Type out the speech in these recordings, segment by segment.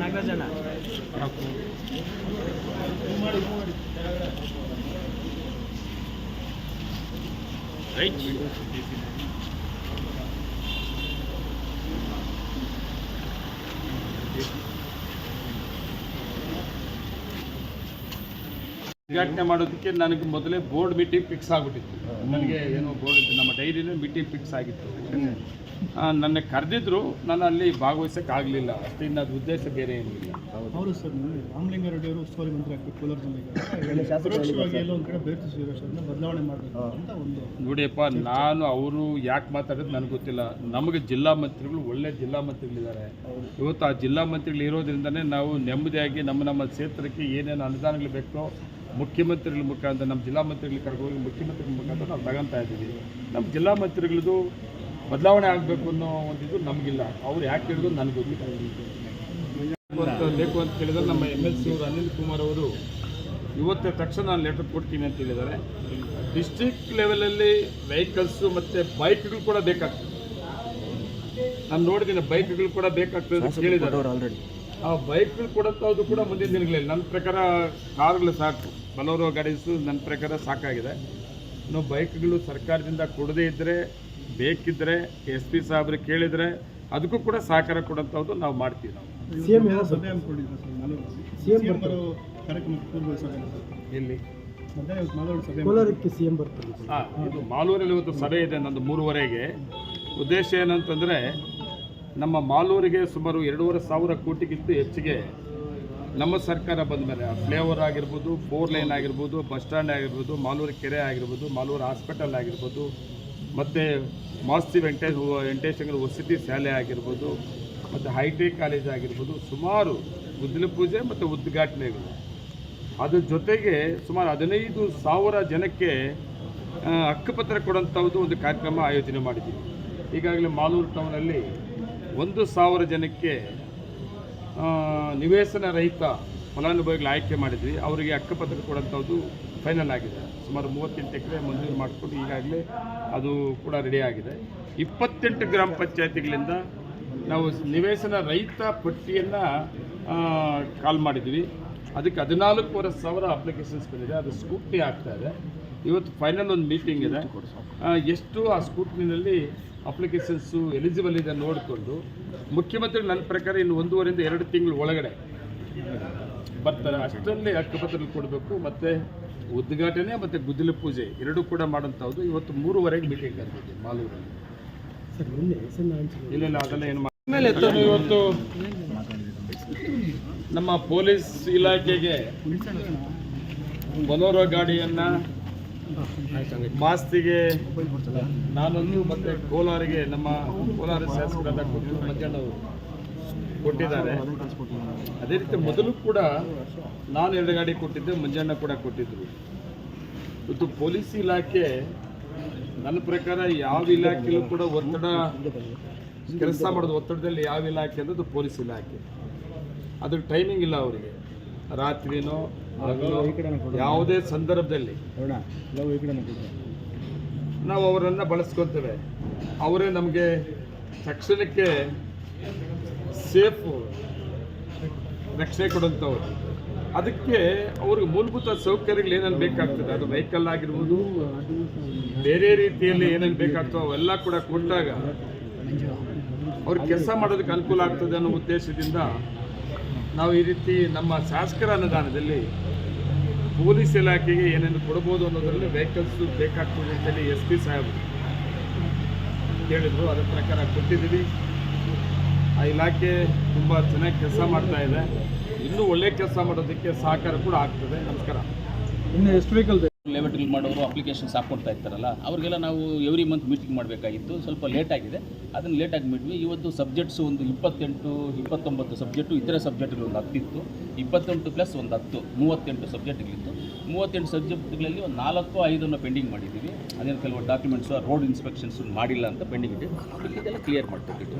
ನಾಗರಾಜಣ್ಣ ಉದ್ಘಾಟನೆ ಮಾಡೋದಕ್ಕೆ ನನಗೆ ಮೊದಲೇ ಬೋರ್ಡ್ ಮೀಟಿಂಗ್ ಫಿಕ್ಸ್ ಆಗಿಬಿಟ್ಟಿತ್ತು. ನನಗೆ ಏನು ಬೋರ್ಡ್ ನಮ್ಮ ಡೈರಿನೇ ಮೀಟಿಂಗ್ ಫಿಕ್ಸ್ ಆಗಿತ್ತು. ನನ್ನ ಕರೆದಿದ್ರು ನಾನು ಅಲ್ಲಿ ಭಾಗವಹಿಸಕ್ಕೆ ಆಗಲಿಲ್ಲ ಅಷ್ಟೇ ಇನ್ನು ಅದು ಉದ್ದೇಶ ಬೇರೆ ಏನಿಲ್ಲ ಅವರು ಸರ್ ರಾಮಲಿಂಗಾರೆಡ್ಡಿ ಅವರು ಉಸ್ತುವಾರಿ ಮಂತ್ರಿ ಆಗ್ಬೇಕು ಕೋಲಾರದಲ್ಲಿ ಜಿಲ್ಲೆಗೆ ಪರೋಕ್ಷವಾಗಿ ಎಲ್ಲೋ ಒಂದು ಕಡೆ ಬೇರ್ತಿ ಸುರೇಶ್ವರನ್ನ ಬದಲಾವಣೆ ಮಾಡಬೇಕು ಅಂತ ಒಂದು ನೋಡಿಯಪ್ಪ ನಾನು ಅವರು ಯಾಕೆ ಮಾತಾಡೋದು ನನಗೆ ಗೊತ್ತಿಲ್ಲ. ನಮಗೆ ಜಿಲ್ಲಾ ಮಂತ್ರಿಗಳು ಒಳ್ಳೆ ಜಿಲ್ಲಾ ಮಂತ್ರಿಗಳಿದ್ದಾರೆ. ಇವತ್ತು ಆ ಜಿಲ್ಲಾ ಮಂತ್ರಿಗಳು ಇರೋದ್ರಿಂದನೇ ನಾವು ನೆಮ್ಮದಿಯಾಗಿ ನಮ್ಮ ನಮ್ಮ ಕ್ಷೇತ್ರಕ್ಕೆ ಏನೇನು ಅನುದಾನಗಳು ಬೇಕೋ ಮುಖ್ಯಮಂತ್ರಿಗಳ ಮುಖಾಂತರ ನಮ್ಮ ಜಿಲ್ಲಾ ಮಂತ್ರಿಗಳಿಗೆ ಕರ್ಕೊಂಡು ಮುಖ್ಯಮಂತ್ರಿಗಳ ಮುಖಾಂತರ ನಾವು ತಗೊಂತಾ ಇದ್ದೀವಿ. ನಮ್ಮ ಜಿಲ್ಲಾ ಮಂತ್ರಿಗಳದ್ದು ಬದಲಾವಣೆ ಆಗಬೇಕು ಅನ್ನೋ ಒಂದು ಇದು ನಮಗಿಲ್ಲ. ಅವ್ರು ಯಾಕೆ ಹೇಳಿದ್ರು ನನಗೆ ಗೊತ್ತಿಲ್ಲ. ಬೇಕು ಅಂತ ಹೇಳಿದ್ರೆ ನಮ್ಮ ಎಂ ಎಲ್ ಸಿ ಅವರು ಅನಿಲ್ ಕುಮಾರ್ ಅವರು ಇವತ್ತೇ ತಕ್ಷಣ ನಾನು ಲೆಟರ್ ಕೊಡ್ತೀನಿ ಅಂತ ಹೇಳಿದ್ದಾರೆ. ಡಿಸ್ಟ್ರಿಕ್ಟ್ ಲೆವೆಲಲ್ಲಿ ವೆಹಿಕಲ್ಸು ಮತ್ತು ಬೈಕ್ಗಳು ಕೂಡ ಬೇಕಾಗ್ತದೆ. ನಾನು ನೋಡಿದ್ದೀನಿ ಬೈಕ್ಗಳು ಕೂಡ ಬೇಕಾಗ್ತದೆ ಅಂತ ಕೇಳಿದ್ದಾರೆ ಆ ಬೈಕ್ಗಳು ಕೊಡಂಥದ್ದು ಕೂಡ ಮುಂದಿನ ದಿನಗಳಲ್ಲಿ ನನ್ನ ಪ್ರಕಾರ ಕಾರುಗಳು ಸಾಕು. ಬಲೋರೋ ಗಾಡೀಸು ನನ್ನ ಪ್ರಕಾರ ಸಾಕಾಗಿದೆ. ಇನ್ನು ಬೈಕ್ಗಳು ಸರ್ಕಾರದಿಂದ ಕೊಡದೇ ಇದ್ದರೆ ಬೇಕಿದ್ದರೆ ಎಸ್ ಪಿ ಸಾಹೇಬ್ರು ಕೇಳಿದರೆ ಅದಕ್ಕೂ ಕೂಡ ಸಹಕಾರ ಕೊಡೋಂಥದ್ದು ನಾವು ಮಾಡ್ತೀವಿ ನಾವು. ಸಿಎಂ ಸಭೆ ಹಮ್ಮಿಕೊಂಡಿದ್ರು ಸರ್ ಮಾಲೂರಲ್ಲಿ ಸಿಎಂ ಬರೋ ಕಾರ್ಯಕ್ರಮಕ್ಕೆ ಪೂರ್ವಹಿಸೋದಿಲ್ಲ ಸರ್ ಎಲ್ಲಿ? ಮಧ್ಯಾಹ್ನ ಇವತ್ತು ಮಾಲೂರು ಸಭೆ ಕೋಲಾರಕ್ಕೆ ಸಿಎಂ ಬರ್ತಾರೆ. ಇದು ಮಾಲೂರಲ್ಲಿ ಇವತ್ತು ಸಭೆ ಇದೆ ನಂದು ಮೂರುವರೆಗೆ. ಉದ್ದೇಶ ಏನಂತಂದರೆ ನಮ್ಮ ಮಾಲೂರಿಗೆ ಸುಮಾರು ಎರಡೂವರೆ ಸಾವಿರ ಕೋಟಿಗಿಂತ ಹೆಚ್ಚಿಗೆ ನಮ್ಮ ಸರ್ಕಾರ ಬಂದ ಮೇಲೆ, ಫ್ಲೇವರ್ ಆಗಿರ್ಬೋದು, ಫೋರ್ ಲೈನ್ ಆಗಿರ್ಬೋದು, ಬಸ್ ಸ್ಟ್ಯಾಂಡ್ ಆಗಿರ್ಬೋದು, ಮಾಲೂರು ಕೆರೆ ಆಗಿರ್ಬೋದು, ಮಾಲೂರು ಹಾಸ್ಪಿಟಲ್ ಆಗಿರ್ಬೋದು, ಮತ್ತು ಮಾಸ್ತಿ ವೆಂಕಟೇಶ್ ವೆಂಕಟೇಶ್ವರ ವಸತಿ ಶಾಲೆ ಆಗಿರ್ಬೋದು, ಮತ್ತು ಹೈಟೆಕ್ ಕಾಲೇಜ್ ಆಗಿರ್ಬೋದು, ಸುಮಾರು ಗುದ್ದಲಿ ಪೂಜೆ ಮತ್ತು ಉದ್ಘಾಟನೆಗಳು. ಅದ್ರ ಜೊತೆಗೆ ಸುಮಾರು ಹದಿನೈದು ಸಾವಿರ ಜನಕ್ಕೆ ಹಕ್ಕುಪತ್ರ ಕೊಡೋಂಥದ್ದು ಒಂದು ಕಾರ್ಯಕ್ರಮ ಆಯೋಜನೆ ಮಾಡಿದ್ದೀವಿ. ಈಗಾಗಲೇ ಮಾಲೂರು ಟೌನಲ್ಲಿ ಒಂದು ಸಾವಿರ ಜನಕ್ಕೆ ನಿವೇಶನ ರಹಿತ ಫಲಾನುಭವಿಗಳು ಆಯ್ಕೆ ಮಾಡಿದ್ವಿ. ಅವರಿಗೆ ಅಕ್ಕಪತ್ರ ಕೊಡೋಂಥದ್ದು ಫೈನಲ್ ಆಗಿದೆ. ಸುಮಾರು ಮೂವತ್ತೆಂಟು ಎಕರೆ ಮಂಜೂರು ಮಾಡಿಕೊಂಡು ಈಗಾಗಲೇ ಅದು ಕೂಡ ರೆಡಿ ಆಗಿದೆ. ಇಪ್ಪತ್ತೆಂಟು ಗ್ರಾಮ ಪಂಚಾಯತಿಗಳಿಂದ ನಾವು ನಿವೇಶನ ರಹಿತ ಪಟ್ಟಿಯನ್ನು ಕಾಲ್ ಮಾಡಿದ್ವಿ. ಅದಕ್ಕೆ ಹದಿನಾಲ್ಕೂವರೆ ಸಾವಿರ ಅಪ್ಲಿಕೇಶನ್ಸ್ ಬಂದಿದೆ. ಅದು ಸ್ಕೂಟ್ನಿ ಆಗ್ತಾ ಇದೆ. ಇವತ್ತು ಫೈನಲ್ ಒಂದು ಮೀಟಿಂಗ್ ಇದೆ. ಎಷ್ಟು ಆ ಸ್ಕೂಟ್ನಿನಲ್ಲಿ ಅಪ್ಲಿಕೇಶನ್ಸು ಎಲಿಜಿಬಲ್ ಇದೆ ನೋಡಿಕೊಂಡು ಮುಖ್ಯಮಂತ್ರಿ ನನ್ನ ಪ್ರಕಾರ ಇನ್ನು ಒಂದೂವರೆಯಿಂದ ಎರಡು ತಿಂಗಳು ಒಳಗಡೆ. ಬರ್ತಾರೆ ಅಷ್ಟರಲ್ಲಿ ಹಕ್ಕುಪತ್ರ ಕೊಡಬೇಕು ಮತ್ತು ಉದ್ಘಾಟನೆ ಮತ್ತು ಗುದ್ದಲಿ ಪೂಜೆ ಎರಡೂ ಕೂಡ ಮಾಡೋಂಥದ್ದು ಇವತ್ತು ಮೂರುವರೆಗೆ ಮೀಟಿಂಗ್ ಕರೆದಿದ್ದೆ ಮಾಲೂರಲ್ಲಿ. ಇಲ್ಲ ಇಲ್ಲ ಅದೆಲ್ಲ ಏನು ಮಾಡಿ ಇವತ್ತು? ನಮ್ಮ ಪೊಲೀಸ್ ಇಲಾಖೆಗೆ ಬಲೋರೋ ಗಾಡಿಯನ್ನು ಮಾಸ್ತಿಗೆ ನಾನೊಂದು ಮತ್ತೆ ಕೋಲಾರಿಗೆ ನಮ್ಮ ಕೋಲಾರ ಶಾಸಕರಾದ ಅವರು ಕೊಟ್ಟಿದ್ದಾರೆ. ಅದೇ ರೀತಿ ಮೊದಲು ಕೂಡ ನಾನು ಎರಡು ಗಾಡಿ ಕೊಟ್ಟಿದ್ದೆ, ಮಂಜಣ್ಣ ಕೂಡ ಕೊಟ್ಟಿದ್ದರು ಇವತ್ತು ಪೊಲೀಸ್ ಇಲಾಖೆ ನನ್ನ ಪ್ರಕಾರ ಯಾವ ಇಲಾಖೆಯಲ್ಲೂ ಕೂಡ ಒತ್ತಡ, ಕೆಲಸ ಮಾಡೋದು ಒತ್ತಡದಲ್ಲಿ ಯಾವ ಇಲಾಖೆ ಅನ್ನೋದು ಪೊಲೀಸ್ ಇಲಾಖೆ. ಅದ್ರ ಟೈಮಿಂಗ್ ಇಲ್ಲ ಅವರಿಗೆ. ರಾತ್ರಿನೋ ಯಾವುದೇ ಸಂದರ್ಭದಲ್ಲಿ. ನಾವು ಅವರನ್ನು ಬಳಸ್ಕೊತೇವೆ. ಅವರೇ ನಮಗೆ ತಕ್ಷಣಕ್ಕೆ ಸೇಫ್ ರಕ್ಷಣೆ ಕೊಡುವಂಥವ್ರು. ಅದಕ್ಕೆ ಅವ್ರಿಗೆ ಮೂಲಭೂತ ಸೌಕರ್ಯಗಳು ಏನೇನು ಬೇಕಾಗ್ತದೆ? ಅದು ವೆಹಿಕಲ್ ಆಗಿರ್ಬೋದು ಬೇರೆ ರೀತಿಯಲ್ಲಿ ಏನೇನು ಬೇಕಾಗ್ತದೆ ಅವೆಲ್ಲ ಕೂಡ ಕೊಟ್ಟಾಗ ಅವ್ರಿಗೆ ಕೆಲಸ ಮಾಡೋದಕ್ಕೆ ಅನುಕೂಲ ಆಗ್ತದೆ ಅನ್ನೋ ಉದ್ದೇಶದಿಂದ ನಾವು ಈ ರೀತಿ ನಮ್ಮ ಶಾಸಕರ ಅನುದಾನದಲ್ಲಿ ಪೊಲೀಸ್ ಇಲಾಖೆಗೆ ಏನೇನು ಕೊಡ್ಬೋದು ಅನ್ನೋದರಲ್ಲಿ ವೆಹಿಕಲ್ಸು ಬೇಕಾಗ್ತದೆ ಅಂತೇಳಿ ಎಸ್ ಪಿ ಸಾಹೇಬರು ಹೇಳಿದರು. ಅದರ ಪ್ರಕಾರ ಕೊಟ್ಟಿದ್ದೀವಿ. ಆ ಇಲಾಖೆ ತುಂಬ ಚೆನ್ನಾಗಿ ಕೆಲಸ ಮಾಡ್ತಾ ಇದೆ. ಇನ್ನೂ ಒಳ್ಳೆ ಕೆಲಸ ಮಾಡೋದಕ್ಕೆ ಸಹಕಾರ ಕೂಡ ಆಗ್ತದೆ. ನಮಸ್ಕಾರ. ಇನ್ನು ಎಷ್ಟು ವೆಹಿಕಲ್ ಲೆವೆಟ್ಗಳು ಮಾಡೋರು ಅಪ್ಲಿಕೇಶನ್ಸ್ ಹಾಕ್ಕೊಡ್ತಾ ಇರ್ತಾರಲ್ಲ ಅವ್ರಿಗೆಲ್ಲ ನಾವು ಎವ್ರಿ ಮಂತ್ ಮೀಟಿಂಗ್ ಮಾಡಬೇಕಾಗಿತ್ತು. ಸ್ವಲ್ಪ ಲೇಟ್ ಆಗಿದೆ. ಅದನ್ನು ಲೇಟಾಗಿ ಬಿಟ್ವಿ. ಇವತ್ತು ಸಬ್ಜೆಕ್ಟ್ಸ್ ಒಂದು ಇಪ್ಪತ್ತೆಂಟು ಇಪ್ಪತ್ತೊಂಬತ್ತು ಸಬ್ಜೆಕ್ಟು ಇತರೆ ಸಬ್ಜೆಕ್ಟ್ಗಳು ಒಂದು ಹತ್ತಿತ್ತು. ಇಪ್ಪತ್ತೆಂಟು ಪ್ಲಸ್ ಒಂದು ಹತ್ತು ಮೂವತ್ತೆಂಟು ಸಬ್ಜೆಕ್ಟ್ಗಳಿತ್ತು ಮೂವತ್ತೆಂಟು ಸಬ್ಜೆಕ್ಟ್ಗಳಲ್ಲಿ ಒಂದು ನಾಲ್ಕು ಐದನ್ನು ಪೆಂಡಿಂಗ್ ಮಾಡಿದ್ದೀವಿ ಅದೇನು ಕೆಲವು ಡಾಕ್ಯುಮೆಂಟ್ಸ್ ರೋಡ್ ಇನ್ಸ್ಪೆಕ್ಷನ್ಸ್ ಮಾಡಿಲ್ಲ ಅಂತ ಪೆಂಡಿಂಗ್ ಇದೆ. ಇದೆಲ್ಲ ಕ್ಲಿಯರ್ ಮಾಡ್ತಿದ್ದೀವಿ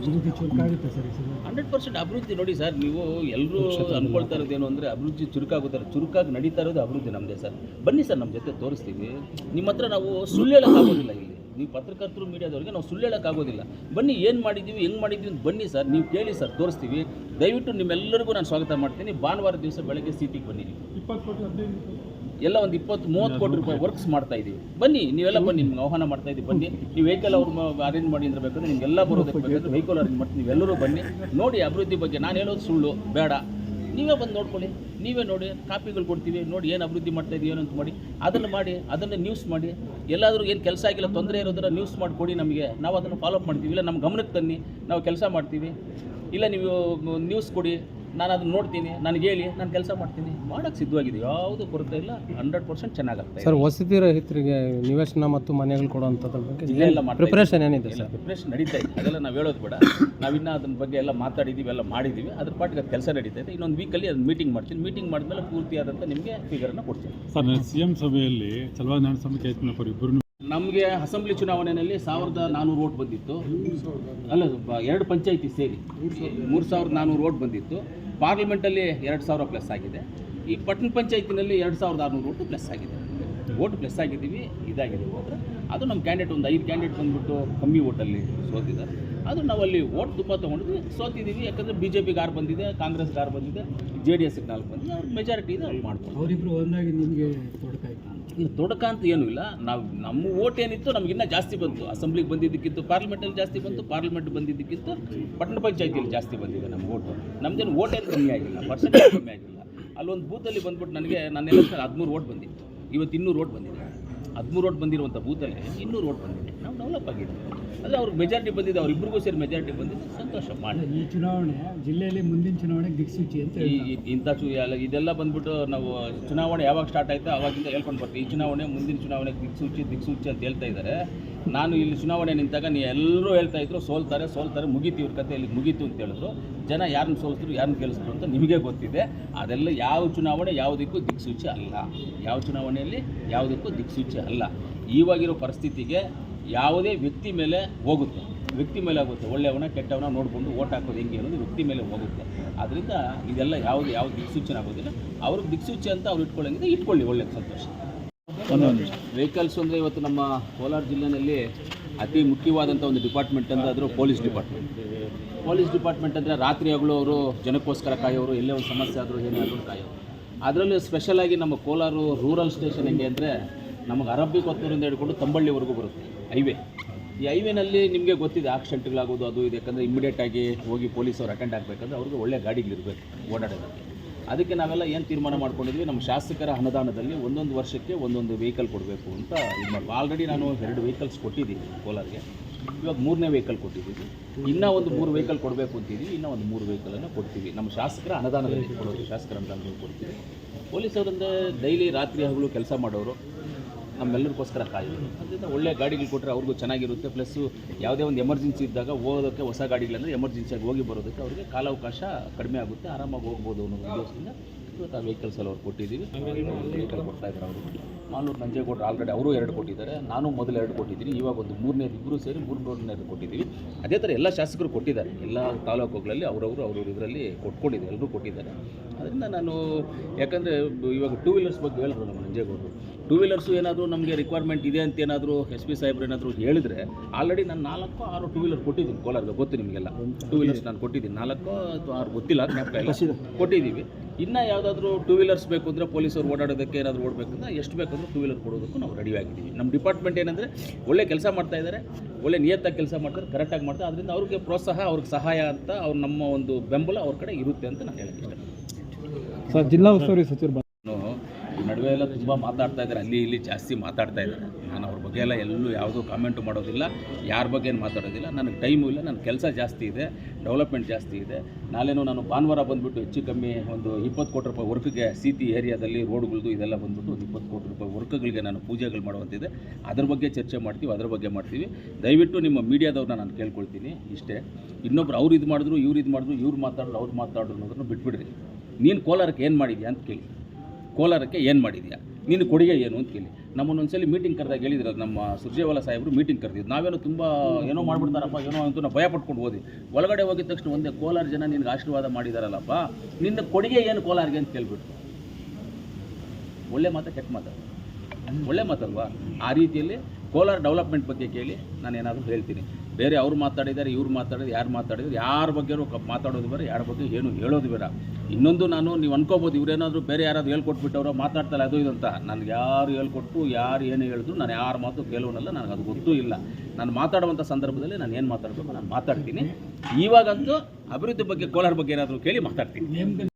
ಹಂಡ್ರೆಡ್ ಪರ್ಸೆಂಟ್ ಅಭಿವೃದ್ಧಿ ನೋಡಿ ಸರ್ ನೀವು ಎಲ್ಲರೂ ಅನ್ಕೊಳ್ತಾ ಇರೋದೇನು ಅಂದರೆ ಅಭಿವೃದ್ಧಿ ಚುರುಕಾಗುತ್ತಾರೆ ಚುರುಕಾಗಿ ನಡೀತಾ ಇರೋದು ಅಭಿವೃದ್ಧಿ ನಮ್ಮದೇ ಸರ್. ಬನ್ನಿ ಸರ್ ನಮ್ಮ ಜೊತೆ. ತೋರಿಸ್ತೀವಿ. ನಿಮ್ಮ ಹತ್ರ ನಾವು ಸುಳ್ಳು ಹೇಳೋಕ್ಕಾಗೋದಿಲ್ಲ ಇಲ್ಲಿ. ನೀವು ಪತ್ರಕರ್ತರು ಮೀಡಿಯಾದವ್ರಿಗೆ ನಾವು ಸುಳ್ಳು ಹೇಳೋಕ್ಕಾಗೋದಿಲ್ಲ ಬನ್ನಿ ಏನು ಮಾಡಿದ್ದೀವಿ ಹೆಂಗೆ ಮಾಡಿದ್ದೀವಿ ಅಂತ ಬನ್ನಿ ಸರ್. ನೀವು ಕೇಳಿ ಸರ್ ತೋರಿಸ್ತೀವಿ. ದಯವಿಟ್ಟು ನಿಮ್ಮೆಲ್ಲರಿಗೂ ನಾನು ಸ್ವಾಗತ ಮಾಡ್ತೀನಿ. ಭಾನುವಾರ ದಿವಸ ಬೆಳಗ್ಗೆ ಸಿಟಿಗೆ ಬನ್ನಿ ನೀವು. ಇಪ್ಪತ್ತು ಕೋಟಿ ಹದಿನೈದು ಎಲ್ಲ ಒಂದು ಇಪ್ಪತ್ತು ಮೂವತ್ತು ಕೋಟಿ ರೂಪಾಯಿ ವರ್ಕ್ಸ್ ಮಾಡ್ತಾ ಇದ್ದೀವಿ ಬನ್ನಿ ನೀವೆಲ್ಲ ಬನ್ನಿ ನಿಮ್ಗೆ ಆಹ್ವಾನ ಮಾಡ್ತಾ ಇದ್ದೀವಿ ಬನ್ನಿ ನೀವು ವೆಹಿಕಲ್ ಅವ್ರು ಅರೇಂಜ್ ಮಾಡಿ ಅಂದ್ರೆ ಬೇಕಾದ್ರೆ ನಿಮ್ಗೆಲ್ಲ ಬರೋದಕ್ಕೆ ಬೇಕಂದ್ರೆ ವೆಹಿಕಲ್ ಅರೇಂಜ್ ಮಾಡ್ತೀನಿ ನೀವೆಲ್ಲರೂ ಬನ್ನಿ. ನೋಡಿ ಅಭಿವೃದ್ಧಿ ಬಗ್ಗೆ ನಾನು ಹೇಳೋದು ಸುಳ್ಳು ಬೇಡ. ನೀವೇ ಬಂದು ನೋಡ್ಕೊಳ್ಳಿ. ನೀವೇ ನೋಡಿ ಕಾಪಿಗಳು ಕೊಡ್ತೀವಿ, ನೋಡಿ ಏನು ಅಭಿವೃದ್ಧಿ ಮಾಡ್ತಾ ಇದೀವಿ ಅಂತ ಮಾಡಿ, ಅದನ್ನು ಮಾಡಿ, ಅದನ್ನು ನ್ಯೂಸ್ ಮಾಡಿ. ಎಲ್ಲಾದರೂ ಏನು ಕೆಲಸ ಆಗಿಲ್ಲ, ತೊಂದರೆ ಇರೋದನ್ನ ನ್ಯೂಸ್ ಮಾಡಿ ಕೊಡಿ ನಮಗೆ. ನಾವು ಅದನ್ನು ಫಾಲೋ ಅಪ್ ಮಾಡ್ತೀವಿ. ಇಲ್ಲ ನಮ್ಮ ಗಮನಕ್ಕೆ ತನ್ನಿ, ನಾವು ಕೆಲಸ ಮಾಡ್ತೀವಿ. ಇಲ್ಲ, ನೀವು ನ್ಯೂಸ್ ಕೊಡಿ. ನಾನು ಅದನ್ನ ನೋಡ್ತೀನಿ ನನಗೆ ಹೇಳಿ ನಾನು ಕೆಲಸ ಮಾಡ್ತೀನಿ. ಮಾಡೋಕ್ಕೆ ಸಿದ್ಧವಾಗಿದೆ. ಯಾವುದೂ ಕೊರತೆ ಇಲ್ಲ ಹಂಡ್ರೆಡ್ ಪರ್ಸೆಂಟ್ ಚೆನ್ನಾಗುತ್ತೆ ಸರ್ ವಸತಿ ರಹಿತರಿಗೆ ನಿವೇಶನ ಮತ್ತು ಮನೆಗಳು ಕೊಡುವಂಥದ್ರ ಬಗ್ಗೆ ಇಲ್ಲ ಇಲ್ಲ ಪ್ರಿಪ್ರೇಷನ್ ಏನಿದೆ ಇಲ್ಲ ಪ್ರಿಪ್ರೇಷನ್ ನಡೀತಾ ಇದೆ. ಅದೆಲ್ಲ ನಾವು ಹೇಳೋದು ಬೇಡ. ನಾವಿನ್ನ ಅದನ್ನ ಬಗ್ಗೆ ಎಲ್ಲ ಮಾತಾಡಿದ್ದೀವಿ ಎಲ್ಲ ಮಾಡಿದ್ದೀವಿ ಅದ್ರ ಪಾಟಿಗೆ ಅದು ಕೆಲಸ ನಡೀತಾ ಇದೆ. ಇನ್ನೊಂದು ವೀಕಲ್ಲಿ ಅದನ್ನ ಮೀಟಿಂಗ್ ಮಾಡ್ತೀನಿ. ಮೀಟಿಂಗ್ ಮಾಡಿದ್ಮೇಲೆ ಪೂರ್ತಿಯಾದಂಥ ನಿಮಗೆ ಫಿಗರನ್ನು ಕೊಡ್ತೀನಿ. ಸರ್ ಸಿ ಎಂ ಸಭೆಯಲ್ಲಿ ಚಲವಾದಿ ಸ್ವಾಮಿ ಆಯ್ತು ಇಬ್ಬರು ನಮಗೆ ಅಸೆಂಬ್ಲಿ ಚುನಾವಣೆಯಲ್ಲಿ ಸಾವಿರದ ನಾನ್ನೂರು ಓಟ್ ಬಂದಿತ್ತು. ಅಲ್ಲ ಎರಡು ಪಂಚಾಯಿತಿ ಸೇರಿ. ಮೂರು ಸಾವಿರದ ನಾನ್ನೂರು ಓಟ್ ಬಂದಿತ್ತು. ಪಾರ್ಲಿಮೆಂಟಲ್ಲಿ ಎರಡು ಸಾವಿರ ಪ್ಲಸ್ ಆಗಿದೆ. ಈ ಪಟ್ಟಣ ಪಂಚಾಯತಿನಲ್ಲಿ ಎರಡು ಸಾವಿರದ ಆರುನೂರು ಓಟು ಪ್ಲಸ್ ಆಗಿದೆ. ಓಟ್ ಪ್ಲಸ್ ಆಗಿದ್ದೀವಿ, ಇದಾಗಿದೆ ಓಟ್. ಅದು ನಮ್ಮ ಕ್ಯಾಂಡಿಡೇಟ್ ಒಂದು ಐದು ಕ್ಯಾಂಡಿಡೇಟ್ ಬಂದ್ಬಿಟ್ಟು ಕಮ್ಮಿ ಓಟಲ್ಲಿ ಸೋತಿದ್ದಾರೆ. ಅದು ನಾವಲ್ಲಿ ಓಟ್ ತುಂಬ ತೊಗೊಂಡಿದ್ವಿ ಸೋತಿದ್ದೀವಿ. ಯಾಕಂದರೆ ಬಿ ಜೆ ಪಿ ಗಾರ್ ಬಂದಿದೆ ಕಾಂಗ್ರೆಸ್ ಆರು ಬಂದಿದೆ, ಜೆ ಡಿ ಎಸ್ಗೆ ನಾಲ್ಕು ಬಂದಿದೆ. ಅವ್ರ ಮೆಜಾರಿಟಿ ಇದೆ, ಅವ್ರು ಮಾಡ್ತಾರೆ. ಅವರಿಬ್ರು ಒಂದಾಗಿ ನಿಮಗೆ ಇಲ್ಲ ತೊಡಕ ಅಂತ ಏನೂ ಇಲ್ಲ. ನಾವು ನಮ್ಮ ಓಟ್ ಏನಿತ್ತು ನಮಗಿನ್ನ ಜಾಸ್ತಿ ಬಂತು. ಅಸೆಂಬ್ಲಿಗೆ ಬಂದಿದ್ದಕ್ಕಿಂತ ಪಾರ್ಲಿಮೆಂಟಲ್ಲಿ ಜಾಸ್ತಿ ಬಂತು ಪಾರ್ಲಿಮೆಂಟ್ ಬಂದಿದ್ದಕ್ಕಿಂತ ಪಟ್ಟಣ ಪಂಚಾಯತಿಯಲ್ಲಿ ಜಾಸ್ತಿ ಬಂದಿದೆ ನಮ್ಮ ಓಟು. ನಮ್ದೇನು ಓಟ್ ಏನು ಕಮ್ಮಿ ಆಗಿಲ್ಲ ಪರ್ಸೆಂಟೇಜ್ ಕಮ್ಮಿ ಆಗಿಲ್ಲ. ಅಲ್ಲೊಂದು ಬೂತಲ್ಲಿ ಬಂದ್ಬಿಟ್ಟು ನನಗೆ ನನ್ನ ಎಲೆಕ್ಷನ್ ಹದಿಮೂರು ಓಟ್ ಬಂದಿತ್ತು. ಇವತ್ತು ಇನ್ನೂರು ಓಟ್ ಬಂದಿದೆ. ಹದಿಮೂರು ಓಟ್ ಬಂದಿರುವಂಥ ಬೂತಲ್ಲಿ ಇನ್ನೂರು ಓಟ್ ಬಂದಿದೆ. ನಾವು ಡೆವಲಪ್ ಆಗಿದ್ದೀವಿ ಅಂದರೆ ಅವ್ರಿಗೆ ಮೆಜಾರಿಟಿ ಬಂದಿದೆ ಅವ್ರಿಬ್ರಿಗೂ ಸೇರಿ ಮೆಜಾರಿಟಿ ಬಂದಿದ್ದು ಸಂತೋಷ ಮಾಡಿ ಈ ಚುನಾವಣೆ ಜಿಲ್ಲೆಯಲ್ಲಿ ಮುಂದಿನ ಚುನಾವಣೆ ದಿಕ್ಸೂಚಿ ಅಂತ ಈ ಇಂಥ ಚು ಎಲ್ಲ ಇದೆಲ್ಲ ಬಂದ್ಬಿಟ್ಟು ನಾವು ಚುನಾವಣೆ ಯಾವಾಗ ಸ್ಟಾರ್ಟ್ ಆಯಿತು ಆವಾಗಿಂದ ಹೇಳ್ಕೊಂಡು ಬರ್ತೀವಿ. ಈ ಚುನಾವಣೆ ಮುಂದಿನ ಚುನಾವಣೆಗೆ ದಿಕ್ಸೂಚಿ ದಿಕ್ಸೂಚಿ ಅಂತ ಹೇಳ್ತಾ ಇದ್ದಾರೆ. ನಾನು ಇಲ್ಲಿ ಚುನಾವಣೆ ನಿಂತಾಗ ನೀವು ಎಲ್ಲರೂ ಹೇಳ್ತಾ ಇದ್ರು ಸೋಲ್ತಾರೆ ಸೋಲ್ತಾರೆ ಮುಗೀತು ಇವ್ರ ಕತೆ ಇಲ್ಲಿ ಮುಗೀತು ಅಂತ ಹೇಳಿದ್ರು. ಜನ ಯಾರನ್ನ ಸೋಲಿಸಿದ್ರು ಯಾರನ್ನ ಗೆಲ್ಲಿಸಿದ್ರು ಅಂತ ನಿಮಗೆ ಗೊತ್ತಿದೆ. ಅದೆಲ್ಲ ಯಾವ ಚುನಾವಣೆ ಯಾವುದಕ್ಕೂ ದಿಕ್ಸೂಚಿ ಅಲ್ಲ. ಯಾವ ಚುನಾವಣೆಯಲ್ಲಿ ಯಾವುದಕ್ಕೂ ದಿಕ್ಸೂಚಿ ಅಲ್ಲ. ಇವಾಗಿರೋ ಪರಿಸ್ಥಿತಿಗೆ ಯಾವುದೇ ವ್ಯಕ್ತಿ ಮೇಲೆ ಹೋಗುತ್ತೆ. ವ್ಯಕ್ತಿ ಮೇಲೆ ಆಗುತ್ತೆ. ಒಳ್ಳೆಯವನ, ಕೆಟ್ಟವನ ನೋಡಿಕೊಂಡು ಓಟ್ ಹಾಕೋದು ಹೆಂಗೆ ಅನ್ನೋದು ವ್ಯಕ್ತಿ ಮೇಲೆ ಹೋಗುತ್ತೆ. ಆದ್ದರಿಂದ ಇದೆಲ್ಲ ಯಾವುದು ಯಾವ ದಿಕ್ಸೂಚನೆ ಆಗೋದಿಲ್ಲ. ಅವ್ರಿಗೆ ದಿಕ್ಸೂಚಿ ಅಂತ ಅವ್ರು ಇಟ್ಕೊಳ್ಳೋಂಗಿದ್ರೆ ಇಟ್ಕೊಳ್ಳಿ, ಒಳ್ಳೆ ಸಂತೋಷ. ವೆಹಿಕಲ್ಸ್ ಅಂದರೆ ಇವತ್ತು ನಮ್ಮ ಕೋಲಾರ ಜಿಲ್ಲೆಯಲ್ಲಿ ಅತಿ ಮುಖ್ಯವಾದಂಥ ಒಂದು ಡಿಪಾರ್ಟ್ಮೆಂಟ್ ಅಂದರೆ ಆದರೂ ಪೊಲೀಸ್ ಡಿಪಾರ್ಟ್ಮೆಂಟ್ ಪೊಲೀಸ್ ಡಿಪಾರ್ಟ್ಮೆಂಟ್ ಅಂದರೆ ರಾತ್ರಿ ಹಗಲು ಅವರು ಜನಕ್ಕೋಸ್ಕರ ಕಾಯೋರು, ಎಲ್ಲೇ ಒಂದು ಸಮಸ್ಯೆ ಆದರೂ ಏನಾದರೂ ಕಾಯೋರು. ಅದರಲ್ಲೂ ಸ್ಪೆಷಲಾಗಿ ನಮ್ಮ ಕೋಲಾರ ರೂರಲ್ ಸ್ಟೇಷನ್ ಹೆಂಗೆ ಅಂದರೆ ನಮಗೆ ಅರಬ್ಬಿ ಕೊತ್ತೂರಿಂದ ಹಿಡ್ಕೊಂಡು ತಂಬಳ್ಳಿವರೆಗೂ ಬರುತ್ತೆ. ಹೈವೇ. ಈ ಹೈವೇನಲ್ಲಿ ನಿಮಗೆ ಗೊತ್ತಿದೆ ಆಕ್ಸಿಡೆಂಟ್ಗಳಾಗೋದು, ಅದು ಇದು. ಯಾಕಂದರೆ ಇಮಿಡಿಯೇಟಾಗಿ ಹೋಗಿ ಪೊಲೀಸವ್ರು ಅಟೆಂಡ್ ಆಗಬೇಕಂದ್ರೆ ಅವ್ರಿಗೆ ಒಳ್ಳೆ ಗಾಡಿಗಳಿರಬೇಕು ಓಡಾಡೋದಕ್ಕೆ. ಅದಕ್ಕೆ ನಾವೆಲ್ಲ ಏನು ತೀರ್ಮಾನ ಮಾಡ್ಕೊಂಡಿದ್ವಿ, ನಮ್ಮ ಶಾಸಕರ ಅನುದಾನದಲ್ಲಿ ಒಂದೊಂದು ವರ್ಷಕ್ಕೆ ಒಂದೊಂದು ವೆಹಿಕಲ್ ಕೊಡಬೇಕು ಅಂತ ಇದು ಮಾಡಿ ಆಲ್ರೆಡಿ ನಾನು ಎರಡು ವೆಹಿಕಲ್ಸ್ ಕೊಟ್ಟಿದ್ದೀನಿ ಕೋಲಾರ್ಗೆ. ಇವಾಗ ಮೂರನೇ ವೆಹಿಕಲ್ ಕೊಟ್ಟಿದ್ದೀವಿ ಇನ್ನೂ ಒಂದು ಮೂರು ವೆಹಿಕಲ್ ಕೊಡಬೇಕು ಅಂತಿದ್ದೀವಿ ಇನ್ನೂ ಒಂದು ಮೂರು ವೆಹಿಕಲನ್ನು ಕೊಡ್ತೀವಿ. ನಮ್ಮ ಶಾಸಕರ ಅನುದಾನದಲ್ಲಿ ಕೊಡೋದು, ಶಾಸಕರ ಅನುದಾನದಲ್ಲಿ ಕೊಡ್ತೀವಿ. ಪೊಲೀಸವರಂದರೆ ಡೈಲಿ ರಾತ್ರಿ ಹಗಲು ಕೆಲಸ ಮಾಡೋರು ನಮ್ಮೆಲ್ಲರಿಗೋಸ್ಕರ ಕಾಯೋದು ಅದರಿಂದ ಒಳ್ಳೆ ಗಾಡಿಗಳು ಕೊಟ್ಟರೆ ಅವ್ರಿಗೂ ಚೆನ್ನಾಗಿರುತ್ತೆ. ಪ್ಲಸ್ಸು ಯಾವುದೇ ಒಂದು ಎಮರ್ಜೆನ್ಸಿ ಇದ್ದಾಗ ಹೋಗೋದಕ್ಕೆ ಹೊಸ ಗಾಡಿಗಳಂದರೆ ಎಮರ್ಜೆನ್ಸಿಯಾಗಿ ಹೋಗಿ ಬರೋದಕ್ಕೆ ಅವ್ರಿಗೆ ಕಾಲಾವಕಾಶ ಕಡಿಮೆ ಆಗುತ್ತೆ. ಆರಾಮಾಗಿ ಹೋಗ್ಬೋದು ಅನ್ನೋ ಉದ್ದೇಶದಿಂದ ಇವತ್ತು ಆ ವೆಹಿಕಲ್ಸ್ ಎಲ್ಲ ಅವ್ರು ಕೊಟ್ಟಿದ್ದೀವಿ. ವೆಹಿಕಲ್ ಕೊಡ್ತಾ ಇದ್ದಾರೆ ಅವರು ಮಾಲೂರು ನಂಜೇಗೌಡರು ಆಲ್ರೆಡಿ ಅವರು ಎರಡು ಕೊಟ್ಟಿದ್ದಾರೆ. ನಾನು ಮೊದಲು ಎರಡು ಕೊಟ್ಟಿದ್ದೀನಿ. ಇವಾಗ ಒಂದು ಮೂರನೇದು ಇಬ್ಬರು ಸೇರಿ ಮೂರು ಮೂರನೇದು ಕೊಟ್ಟಿದ್ದೀವಿ. ಅದೇ ಥರ ಎಲ್ಲ ಶಾಸಕರು ಕೊಟ್ಟಿದ್ದಾರೆ. ಎಲ್ಲ ತಾಲೂಕುಗಳಲ್ಲಿ ಅವರವರು ಅವ್ರವ್ರ ಇದರಲ್ಲಿ ಕೊಟ್ಕೊಂಡಿದ್ದಾರೆ. ಎಲ್ಲರೂ ಕೊಟ್ಟಿದ್ದಾರೆ. ಅದರಿಂದ ನಾನು ಯಾಕಂದರೆ ಇವಾಗ ಟೂ ವೀಲರ್ಸ್ ಬಗ್ಗೆ ಹೇಳಿದ್ರು ನಮ್ಮ ನಂಜೇಗೌಡರು. ಟೂ ವೀಲರ್ಸು ಏನಾದರೂ ನಮಗೆ ರಿಕ್ವೈರ್ಮೆಂಟ್ ಇದೆ ಅಂತ ಏನಾದರೂ ಎಸ್ ಪಿ ಸಾಹೇಬ್ರು ಏನಾದರೂ ಹೇಳಿದ್ರೆ ಆಲ್ರೆಡಿ ನಾನು ನಾಲ್ಕು ಆರು ಟೂ ವೀಲರ್ ಕೊಟ್ಟಿದ್ದೀನಿ ಕೋಲಾರದ ಗೊತ್ತು ನಿಮಗೆಲ್ಲ? ಟೂ ವೀಲರ್ಸ್ ನಾನು ಕೊಟ್ಟಿದ್ದೀನಿ. ನಾಲ್ಕು ಅಥವಾ ಆರು ಗೊತ್ತಿಲ್ಲ ಕೊಟ್ಟಿದ್ದೀವಿ. ಇನ್ನು ಯಾವುದಾದ್ರೂ ಟೂ ವೀಲರ್ಸ್ ಬೇಕು ಅಂದರೆ ಪೊಲೀಸರು ಓಡಾಡೋದಕ್ಕೆ ಏನಾದರೂ ಓಡಬೇಕಂದ್ರೆ ಎಷ್ಟು ಬೇಕಂದ್ರೆ ಟೂ ವೀಲರ್ ಕೊಡೋದಕ್ಕೂ ನಾವು ರೆಡಿ ಆಗಿದ್ದೀವಿ. ನಮ್ಮ ಡಿಪಾರ್ಟ್ಮೆಂಟ್ ಏನಂದರೆ ಒಳ್ಳೆ ಕೆಲಸ ಮಾಡ್ತಾ ಇದ್ದಾರೆ ಒಳ್ಳೆ ನಿಯತ್ತಾಗಿ ಕೆಲಸ ಮಾಡ್ತಾರೆ ಕರೆಕ್ಟಾಗಿ ಮಾಡ್ತಾರೆ. ಅದರಿಂದ ಅವ್ರಿಗೆ ಪ್ರೋತ್ಸಾಹ ಅವ್ರಿಗೆ ಸಹಾಯ ಅಂತ ಅವ್ರು ನಮ್ಮ ಒಂದು ಬೆಂಬಲ ಅವ್ರ ಕಡೆ ಇರುತ್ತೆ ಅಂತ ನಾನು ಹೇಳಕ್ಕೆ ಇಷ್ಟ ಸರ್ ಜಿಲ್ಲಾ ಉಸ್ತುವಾರಿ ಸಚಿವರು ನಡುವೆ ಎಲ್ಲ ತುಂಬ ಮಾತಾಡ್ತಾ ಇದ್ದಾರೆ ಅಲ್ಲಿ ಇಲ್ಲಿ ಜಾಸ್ತಿ ಮಾತಾಡ್ತಾ ಇದ್ದಾರೆ ಬಗ್ಗೆ ಎಲ್ಲ ಎಲ್ಲೂ ಯಾವುದೂ ಕಾಮೆಂಟು ಮಾಡೋದಿಲ್ಲ. ಯಾರ ಬಗ್ಗೆ ಏನು ಮಾತಾಡೋದಿಲ್ಲ. ನನಗೆ ಟೈಮು ಇಲ್ಲ ನನ್ನ ಕೆಲಸ ಜಾಸ್ತಿ ಇದೆ ಡೆವಲಪ್ಮೆಂಟ್ ಜಾಸ್ತಿ ಇದೆ. ನಾಳೆನೂ ನಾನು ಭಾನುವಾರ ಬಂದುಬಿಟ್ಟು ಹೆಚ್ಚು ಕಮ್ಮಿ ಒಂದು ಇಪ್ಪತ್ತು ಕೋಟಿ ರೂಪಾಯಿ ವರ್ಕ್ಗೆ ಸಿಟಿ ಏರಿಯಾದಲ್ಲಿ ರೋಡ್ಗಳದ್ದು ಇದೆಲ್ಲ ಬಂದುಬಿಟ್ಟು ಒಂದು ಇಪ್ಪತ್ತು ಕೋಟಿ ರೂಪಾಯಿ ವರ್ಕ್ಗಳಿಗೆ ನಾನು ಪೂಜೆಗಳು ಮಾಡುವಂತಿದೆ. ಅದ್ರ ಬಗ್ಗೆ ಚರ್ಚೆ ಮಾಡ್ತೀವಿ, ಅದ್ರ ಬಗ್ಗೆ ಮಾಡ್ತೀವಿ. ದಯವಿಟ್ಟು ನಿಮ್ಮ ಮೀಡಿಯಾದವ್ರನ್ನ ನಾನು ಕೇಳ್ಕೊಳ್ತೀನಿ ಇಷ್ಟೇ. ಇನ್ನೊಬ್ರು ಅವ್ರು ಇದು ಮಾಡಿದ್ರು, ಇವ್ರು ಇದು ಮಾಡಿದ್ರು, ಇವ್ರು ಮಾತಾಡಿದ್ರು ಅವ್ರು ಮಾತಾಡಿದ್ರು ಅನ್ನೋದನ್ನು ಬಿಟ್ಬಿಡ್ರಿ. ನೀನು ಕೋಲಾರಕ್ಕೆ ಏನು ಮಾಡಿದ್ಯಾ ಅಂತ ಕೇಳಿ. ಕೋಲಾರಕ್ಕೆ ಏನು ಮಾಡಿದ್ಯಾ? ನಿನ್ನ ಕೊಡುಗೆ ಏನು ಅಂತ ಕೇಳಿ. ನಮ್ಮನ್ನು ಒಂದ್ಸಲಿ ಮೀಟಿಂಗ್ ಕರೆದಾಗ ಹೇಳಿದ್ರು ನಮ್ಮ ಸುರ್ಜೇವಾಲ ಸಾಹೇಬರು ಮೀಟಿಂಗ್ ಕರೆದಿದ್ದು. ನಾವೇನೋ ತುಂಬ ಏನೋ ಮಾಡ್ಬಿಡ್ತಾರಪ್ಪ, ಏನೋ ಅಂತ ಭಯ ಪಟ್ಕೊಂಡು ಹೋದಿ ಒಳಗಡೆ ಹೋಗಿದ ತಕ್ಷಣ ಒಂದೇ ಕೋಲಾರ ಜನ ನಿನ್ಗೆ ಆಶೀರ್ವಾದ ಮಾಡಿದಾರಲ್ಲಪ್ಪ, ನಿನ್ನ ಕೊಡುಗೆ ಏನು ಕೋಲಾರಿಗೆ ಅಂತ ಕೇಳ್ಬಿಟ್ಟು ಒಳ್ಳೆ ಮಾತಾ, ಕೆಟ್ಟ ಮಾತಾ. ಒಳ್ಳೆ ಮಾತಲ್ವಾ? ಆ ರೀತಿಯಲ್ಲಿ ಕೋಲಾರ ಡೆವಲಪ್ಮೆಂಟ್ ಬಗ್ಗೆ ಕೇಳಿ ನಾನು ಏನಾದರೂ ಹೇಳ್ತೀನಿ. ಬೇರೆ ಅವ್ರು ಮಾತಾಡಿದ್ದಾರೆ, ಇವ್ರು ಮಾತಾಡಿದ್ರು ಯಾರು ಮಾತಾಡಿದ್ರು ಯಾರ ಬಗ್ಗೆಯೂ ಮಾತಾಡೋದು ಬೇರೆ, ಯಾರ ಬಗ್ಗೆ ಏನು ಹೇಳೋದು ಬೇಡ. ಇನ್ನೊಂದು ನಾನು ನೀವು ಅನ್ಕೋಬೋದು, ಇವರೇನಾದರೂ ಬೇರೆ ಯಾರಾದ್ರು ಹೇಳ್ಕೊಟ್ಬಿಟ್ಟವ್ರು ಮಾತಾಡ್ತಾರೆ ಅದು ಇದಂತ ನನಗೆ ಯಾರು ಹೇಳ್ಕೊಟ್ಟು, ಯಾರು ಏನು ಹೇಳಿದ್ರು ನಾನು ಯಾರ ಮಾತು ಕೇಳೋನಲ್ಲ, ನನಗೆ ಅದು ಗೊತ್ತೂ ಇಲ್ಲ. ನಾನು ಮಾತಾಡುವಂಥ ಸಂದರ್ಭದಲ್ಲಿ ನಾನು ಏನು ಮಾತಾಡಬೇಕು, ನಾನು ಮಾತಾಡ್ತೀನಿ. ಇವಾಗಂತೂ ಅಭಿವೃದ್ಧಿ ಬಗ್ಗೆ, ಕೋಲಾರ ಬಗ್ಗೆ ಏನಾದರೂ ಕೇಳಿ ಮಾತಾಡ್ತೀನಿ.